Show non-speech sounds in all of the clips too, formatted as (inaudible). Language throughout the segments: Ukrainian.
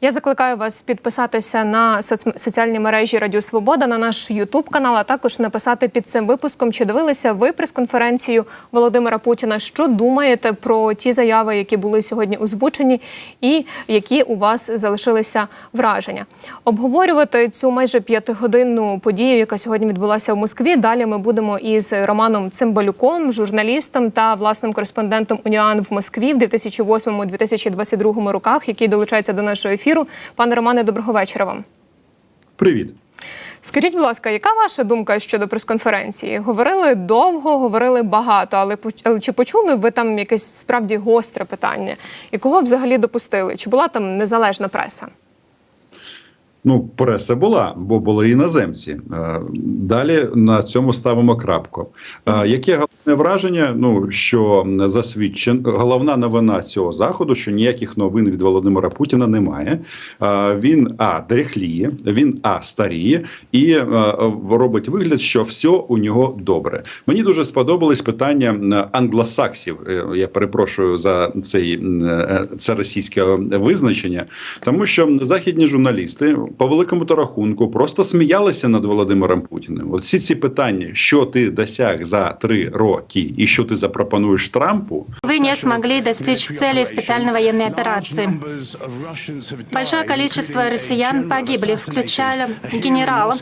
Я закликаю вас підписатися на соц- соціальні мережі Радіо Свобода на наш Ютуб канал, а також написати під цим випуском, чи дивилися ви прес-конференцію Володимира Путіна. Що думаєте про ті заяви, які були сьогодні озвучені, і які у вас залишилися враження? Обговорювати цю майже п'ятигодинну подію, яка сьогодні відбулася в Москві. Далі ми будемо із Романом Цимбалюком, журналістом та власним кореспондентом Уніан в Москві в 2008-2022 роках, який долучається до нашого ефіру. Пане Романе, доброго вечора вам. Привіт. Скажіть, будь ласка, яка ваша думка щодо прес-конференції? Говорили довго, говорили багато, але але чи почули ви там якесь справді гостре питання? І кого взагалі допустили? Чи була там незалежна преса? Ну, преса була, бо були іноземці. Е, Далі на цьому ставимо крапку. Е, Яке головне враження? Ну що засвідчен головна новина цього заходу, що ніяких новин від Володимира Путіна немає. Е, Він а дряхліє, він а старіє і робить вигляд, що все у нього добре. Мені дуже сподобались питання англосаксів. Я перепрошую за цей це російське визначення, тому що західні журналісти по великому то рахунку просто сміялися над Володимиром Путіним. От всі ці питання, що ти досяг за три роки, і що ти запропонуєш Трампу, Вы не смогли достичь цели специальной военной операции. Большое количество россиян погибли, включая генерала,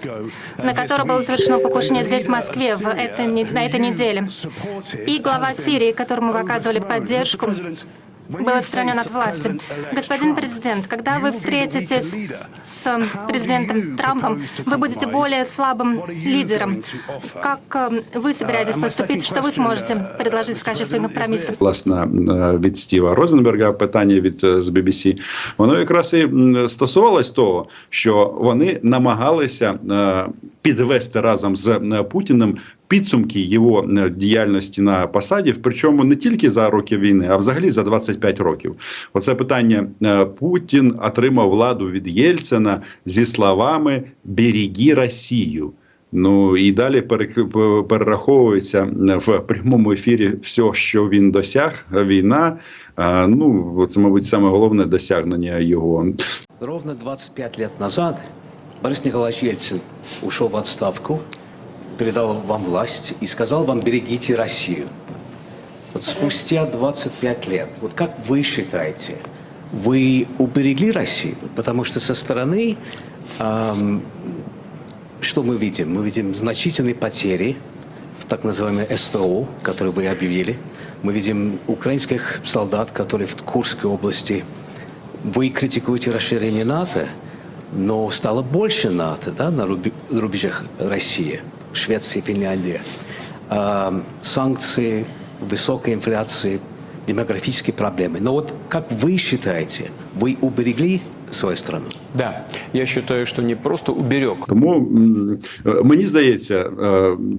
на которого было совершено покушение здесь, в Москве, в этой не- на этой неделе. И глава Сирии, которому вы оказывали поддержку, был отстранен от власти. Господин президент, когда вы встретитесь с президентом Трампом, вы будете более слабым лидером. Как э, вы собираетесь поступить? Что вы сможете предложить в качестве компромисса? власне е, від Стіва Розенберга питання від е, з BBC, воно якраз і м, стосувалось того, що вони намагалися е, підвести разом з е, Путіним. Підсумки його е, діяльності на посаді, причому не тільки за роки війни, а взагалі за 25 років. Оце питання е, Путін отримав владу від Єльцина зі словами «Береги Росію». Ну і далі перераховується в прямому ефірі все, що він досяг. Війна. Ну це, мабуть, саме головне досягнення його. Ровно 25 лет назад Борис Николаевич Ельцин ушел в отставку, передал вам власть и сказал вам «берегите Россию». Вот спустя 25 лет, вот как вы считаете, вы уберегли Россию? Потому что со стороны ам, что мы видим? Мы видим значительные потери в так называемой СТО, которую вы объявили. Мы видим украинских солдат, которые в Курской области. Вы критикуете расширение НАТО, но стало больше НАТО да, на руби- рубежах России, Швеции, Финляндии. А, санкции, высокая инфляция, демографические проблемы. Но вот как вы считаете, вы уберегли свою страну? Да, я считаю, что не просто уберег, Тому е, мені здається,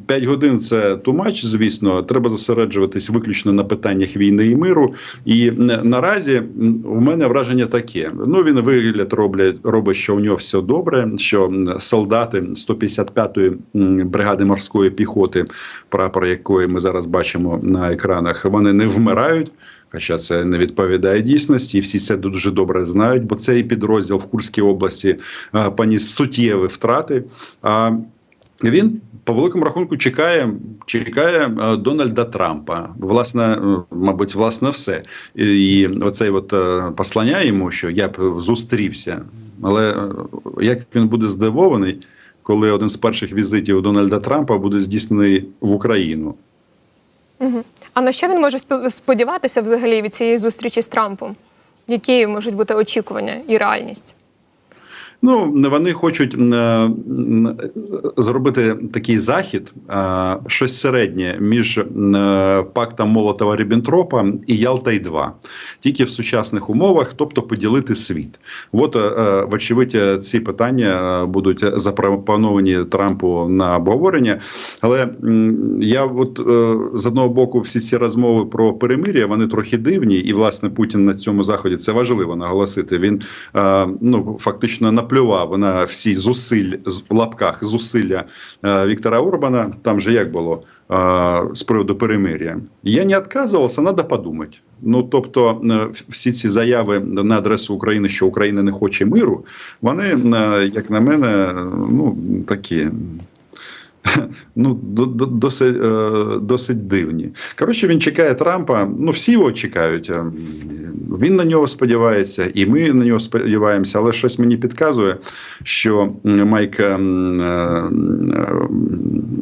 5 годин це тумач. Звісно, треба зосереджуватись виключно на питаннях війни і миру. І наразі у мене враження таке: ну він вигляд роблять, робить, що у нього все добре. Що солдати 155-ї м, бригади морської піхоти, прапор якої ми зараз бачимо на екранах, вони не вмирають. Хоча це не відповідає дійсності, і всі це дуже добре знають, бо цей підрозділ в Курській області е, поніс суттєві втрати. А він по великому рахунку чекає, чекає е, Дональда Трампа. Власне, е, мабуть, власне, все. І, оцей от послання йому, що я б зустрівся. Але як він буде здивований, коли один з перших візитів Дональда Трампа буде здійснений в Україну? А на що він може спо- сподіватися взагалі від цієї зустрічі з Трампом? Які можуть бути очікування і реальність? Ну, вони хочуть е, зробити такий захід, е, щось середнє між е, пактом Молотова Ріббентропа і Ялтай 2 тільки в сучасних умовах, тобто поділити світ. От, вочевидь, ці питання будуть запропоновані Трампу на обговорення. Але я, от з одного боку, всі ці розмови про перемир'я вони трохи дивні, і власне Путін на цьому заході це важливо наголосити. Він ну фактично на наплював на всі зусиль в лапках зусилля е, Віктора Орбана. Там же як було е, з приводу перемир'я. Я не відказувався, треба подумати. Ну тобто, е, всі ці заяви на адресу України, що Україна не хоче миру, вони, як на мене, ну такі. (laughs) Ну, до- до- досить, досить дивні. Коротше, він чекає Трампа. Ну, всі його чекають. Він на нього сподівається, і ми на нього сподіваємося. Але щось мені підказує, що Майк, е, е,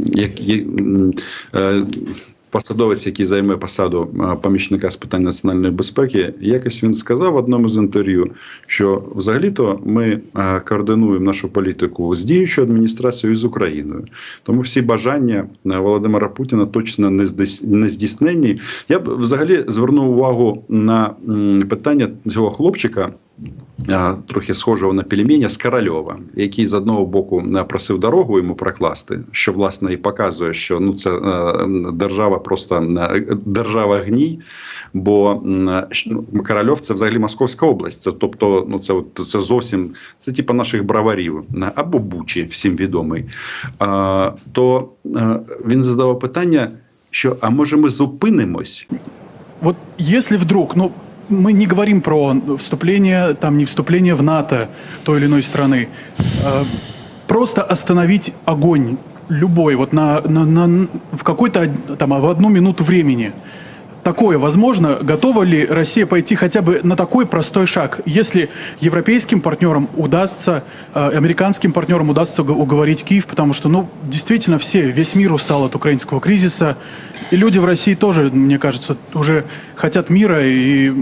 як, е, посадовець, який займе посаду е, помічника з питань національної безпеки, якось він сказав в одному з інтерв'ю, що взагалі-то ми е, координуємо нашу політику з діючою адміністрацією з Україною. Тому всі бажання е, Володимира Путіна точно не не. Я б взагалі звернув увагу на питання цього хлопчика. Трохи схожого на пельменя з Корольова, який з одного боку е, просив дорогу йому прокласти, що власне і показує, що ну це е, держава просто е, держава гній. Бо ну, Корольов це взагалі Московська область. Це тобто, ну це от це зовсім це типу наших браварів або Бучі, всім відомий. А, то він задавав питання, що а може ми зупинимось? Вот если вдруг, ну, мы не говорим про вступление, там, не вступление в НАТО той или иной страны, э, просто остановить огонь любой, вот на, на, на- в какой-то, там, в одну минуту времени. Такое возможно? Готова ли Россия пойти хотя бы на такой простой шаг, если европейским партнерам удастся, э, американским партнерам удастся уг- уговорить Киев, потому что, ну, действительно все, весь мир устал от украинского кризиса, и люди в России тоже, мне кажется, уже хотят мира, и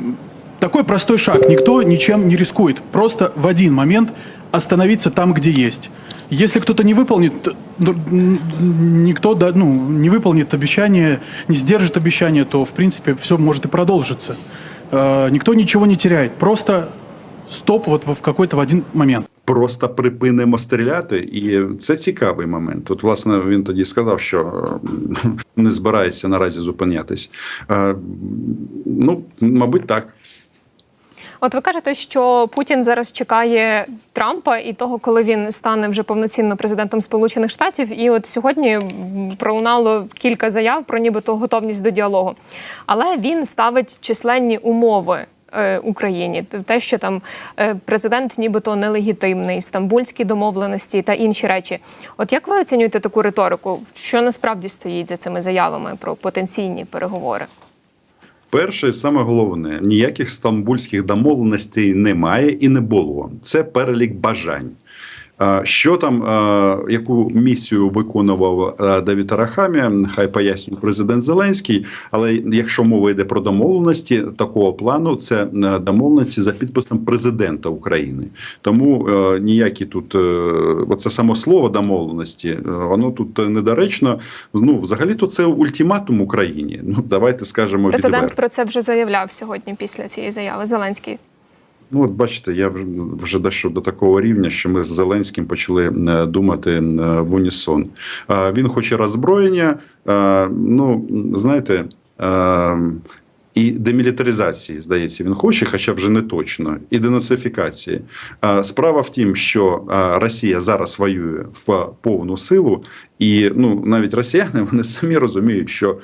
такой простой шаг, никто ничем не рискует, просто в один момент остановиться там, где есть. Если кто-то не выполнит, ну, никто да, ну, не выполнит обещание, не сдержит обещание, то, в принципе, все может и продолжиться. Э, Никто ничего не теряет. Просто стоп вот в какой-то в один момент. Просто припинимо стріляти, і це цікавий момент. От, власне, він тоді сказав, що не збирається наразі зупинятись. Ну, мабуть, так. От ви кажете, що Путін зараз чекає Трампа і того, коли він стане вже повноцінно президентом Сполучених Штатів. І от сьогодні пролунало кілька заяв про нібито готовність до діалогу. Але він ставить численні умови. Е, Україні те, що там е, президент нібито нелегітимний, стамбульські домовленості та інші речі. От як ви оцінюєте таку риторику? Що насправді стоїть за цими заявами про потенційні переговори? Перше, і саме головне, ніяких стамбульських домовленостей немає і не було. Це перелік бажань. Що там, яку місію виконував а, Давід Арахамія, хай пояснює президент Зеленський. Але якщо мова йде про домовленості такого плану, це е, домовленості за підписом президента України. Тому е, ніякі тут е, оце само слово домовленості, е, воно тут недоречно. Ну, взагалі, то це ультиматум Україні. Ну давайте скажемо Президент відверто. про це вже заявляв сьогодні після цієї заяви. Зеленський. Ну, от бачите, я вже, вже дійшов до такого рівня, що ми з Зеленським почали е, думати е, в унісон. Е, Він хоче роззброєння. Ну, знаєте. І демілітаризації, здається, він хоче, хоча вже не точно, і денацифікації. Справа в тім, що Росія зараз воює в повну силу, і ну навіть росіяни (laughs) вони самі розуміють, що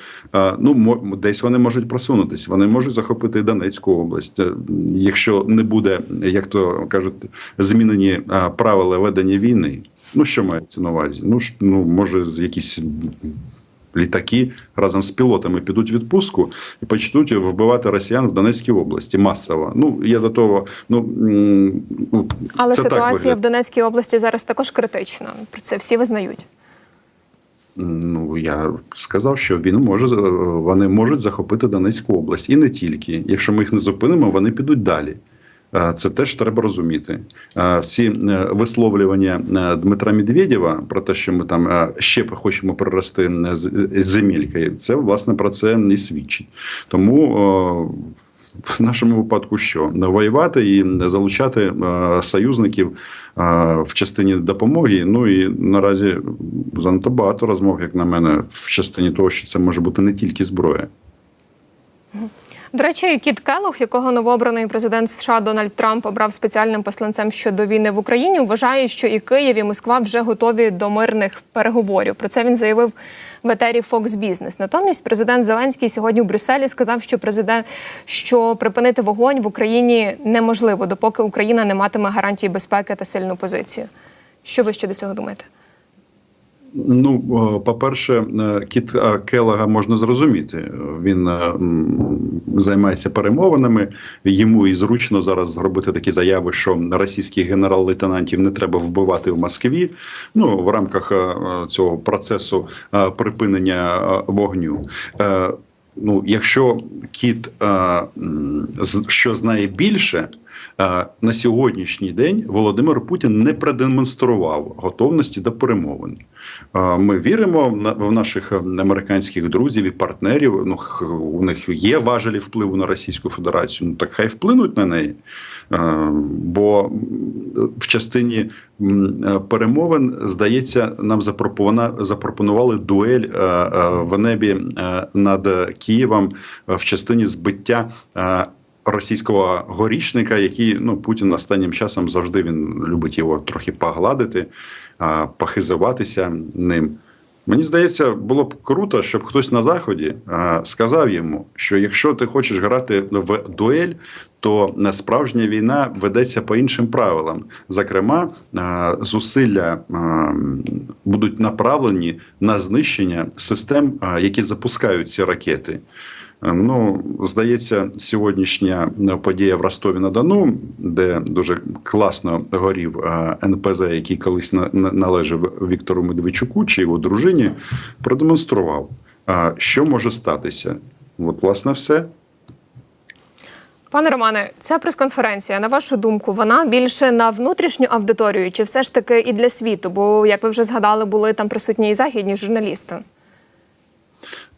ну десь вони можуть просунутись, вони можуть захопити Донецьку область, Е, якщо не буде, як то кажуть, змінені правила ведення війни. Ну що мається на увазі? Ну ну може якісь. Літаки разом з пілотами підуть в відпустку і почнуть вбивати росіян в Донецькій області масово. Ну я до того, ну, ну Але це ситуація виглядає. в Донецькій області зараз також критична. Про це всі визнають. Ну я сказав, що він може вони можуть захопити Донецьку область і не тільки. Якщо ми їх не зупинимо, вони підуть далі. Е, Це теж треба розуміти. Е, Всі е, висловлювання Дмитра Медведєва про те, що ми там ще хочемо перерости е, з з земелькою, це власне про це і свідчить. Тому в нашому випадку що воювати і залучати союзників в частині допомоги. Ну і наразі занадто багато розмов, як на мене, в частині того, що це може бути не тільки зброя. До речі, Кіт Келлог, якого новообраний президент США Дональд Трамп обрав спеціальним посланцем щодо війни в Україні, вважає, що і Київ, і Москва вже готові до мирних переговорів. Про це він заявив в етері Fox Business. Натомість президент Зеленський сьогодні в Брюсселі сказав, що президент що припинити вогонь в Україні неможливо, допоки Україна не матиме гарантій безпеки та сильну позицію. Що ви щодо цього думаєте? Ну, по-перше, е, кіт е, Келлога можна зрозуміти. Він е, займається перемовинами. Йому і зручно зараз зробити такі заяви, що російських генерал-лейтенантів не треба вбивати в Москві. Ну в рамках е, е, цього процесу е, припинення е, вогню. Е, Ну, якщо кіт е, що знає більше, е, на сьогоднішній день Володимир Путін не продемонстрував готовності до перемовин. Е, Ми віримо в наших е, американських друзів і партнерів. Ну у них є важелі впливу на Російську Федерацію. Ну так хай вплинуть на неї. Е, Бо в частині е, перемовин, здається, нам запропонували дуель е, е, в небі е, над Києвом е, в частині збиття. Російського горішника, який ну Путін останнім часом завжди він любить його трохи погладити, похизуватися ним. Мені здається, було б круто, щоб хтось на заході а, сказав йому, що якщо ти хочеш грати в дуель, то справжня війна ведеться по іншим правилам. Зокрема, а, зусилля а, будуть направлені на знищення систем, а, які запускають ці ракети. Ну, здається, сьогоднішня подія в Ростові на Дону, де дуже класно горів е, НПЗ, який колись на- на- належав Віктору Медведчуку чи його дружині, продемонстрував, е, що може статися. От, власне, все. Пане Романе, ця прес-конференція, на вашу думку, вона більше на внутрішню аудиторію, чи все ж таки і для світу? Бо, як ви вже згадали, були там присутні і західні журналісти.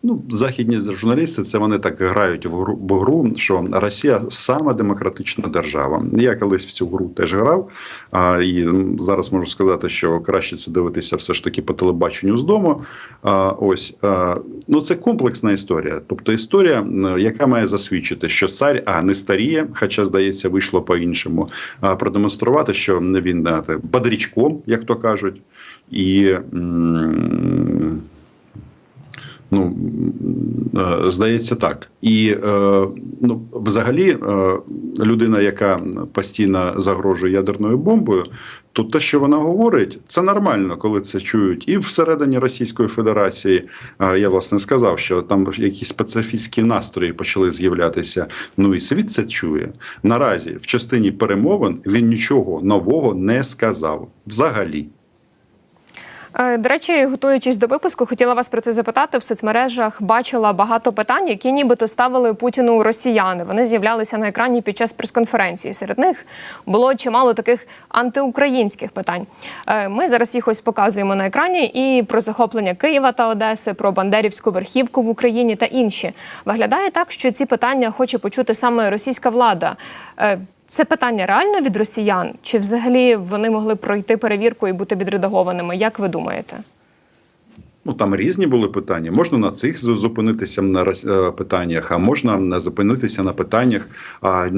Ну, західні журналісти це вони так грають в гру, в гру, що Росія сама демократична держава. Я колись в цю гру теж грав. А, і зараз можу сказати, що краще це дивитися все ж таки по телебаченню з дому. А, ось а, ну це комплексна історія. Тобто історія, яка має засвідчити, що цар а не старіє, хоча здається, вийшло по-іншому. А продемонструвати, що він те, як то кажуть, і. м, Ну е, здається, так. І е, ну, взагалі, е, людина, яка постійно загрожує ядерною бомбою, то те, що вона говорить, це нормально, коли це чують і всередині Російської Федерації. Я власне сказав, що там якісь специфічні настрої почали з'являтися. Ну і світ це чує. Наразі в частині перемовин він нічого нового не сказав взагалі. Е, До речі, готуючись до випуску, хотіла вас про це запитати. В соцмережах бачила багато питань, які нібито ставили Путіну росіяни. Вони з'являлися на екрані під час прес-конференції. Серед них було чимало таких антиукраїнських питань. Е, Ми зараз їх ось показуємо на екрані. І про захоплення Києва та Одеси, про Бандерівську верхівку в Україні та інші. Виглядає так, що ці питання хоче почути саме російська влада. Це питання реально від росіян, чи взагалі вони могли пройти перевірку і бути відредагованими? Як ви думаєте? Ну там різні були питання. Можна на цих зупинитися на е, питаннях, а можна на- зупинитися на питаннях, а,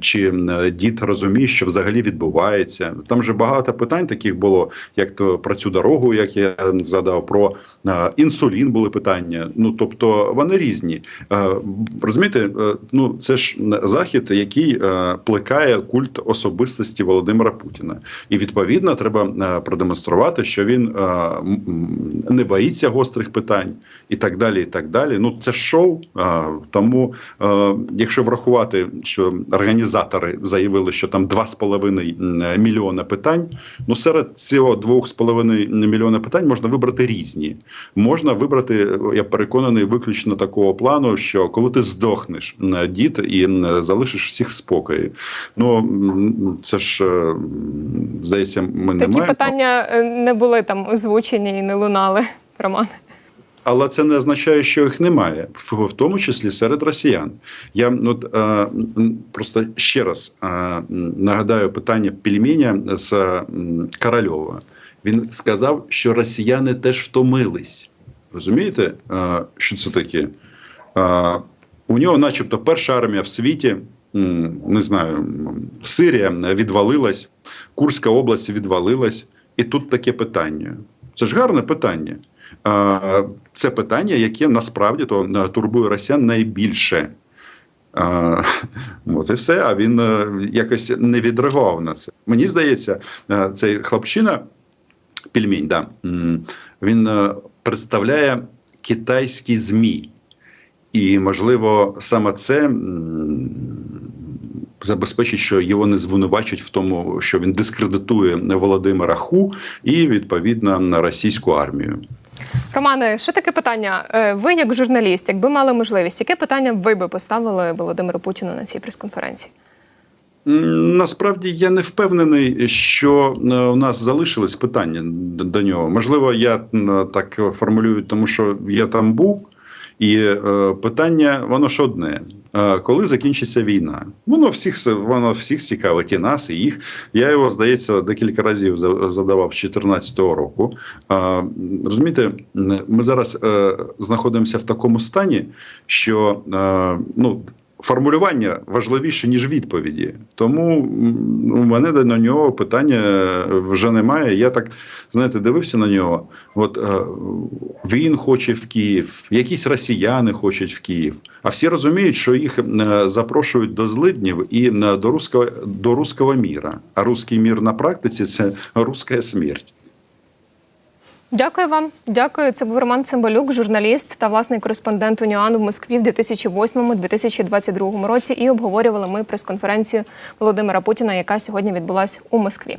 чи дід розуміє, що взагалі відбувається. Там же багато питань таких було, як то про цю дорогу, як я задав, про е, інсулін були питання. Ну тобто вони різні. Е, Розумієте, е, ну це ж захід, який е, плекає культ особистості Володимира Путіна, і відповідно треба е, продемонструвати, що він е, м, не боїться гострих питань і так далі. І так далі. Ну це шоу. Тому, якщо врахувати, що організатори заявили, що там 2,5 мільйона питань, ну серед цього 2,5 мільйона питань можна вибрати різні. Можна вибрати, я переконаний, виключно такого плану, що коли ти здохнеш, дід, і залишиш всіх спокої. Ну це ж е, здається, ми не Такі маємо. питання е, не були там озвучені і не лунали. Роман. Але це не означає, що їх немає, в, тому числі серед росіян. Я ну, е, просто ще раз е, нагадаю питання пельменя з Корольова. Він сказав, що росіяни теж втомились. Розумієте, е, що це таке? У нього, начебто, перша армія в світі. Не знаю, Сирія відвалилась, Курська область відвалилась, і тут таке питання. Це ж гарне питання. Це питання, яке насправді то е, турбує росіян найбільше. А, (laughs) от і все. А він е, якось не відреагував на це. Мені здається, е, цей хлопчина, пельмінь, да, він представляє китайські ЗМІ. І, можливо, саме це забезпечить, що його не звинувачують в тому, що він дискредитує Володимира Ху і відповідно на російську армію. Романе, ще таке питання. Е, Ви, як журналіст, якби мали можливість, яке питання ви би поставили Володимиру Путіну на цій прес-конференції? Насправді я не впевнений, що е, у нас залишились питання до нього. Можливо, я так формулюю, тому що я там був, і е, питання воно ж одне. Коли закінчиться війна? Воно всіх воно всіх цікавить, і нас, і їх. Я його, здається, декілька разів задавав з 2014 року. Розумієте, ми зараз е, знаходимося в такому стані, що е, ну. Формулювання важливіше ніж відповіді, тому у мене до нього питання вже немає. Я так знаєте, дивився на нього. От е, він хоче в Київ, якісь росіяни хочуть в Київ. А всі розуміють, що їх е, запрошують до злиднів і е, до руського до руського міра. А руський мір на практиці це руська смерть. Дякую вам. Дякую. Це був Роман Цимбалюк, журналіст та власний кореспондент УНІАНу в Москві в 2008-2022 році. І обговорювали ми прес-конференцію Володимира Путіна, яка сьогодні відбулась у Москві.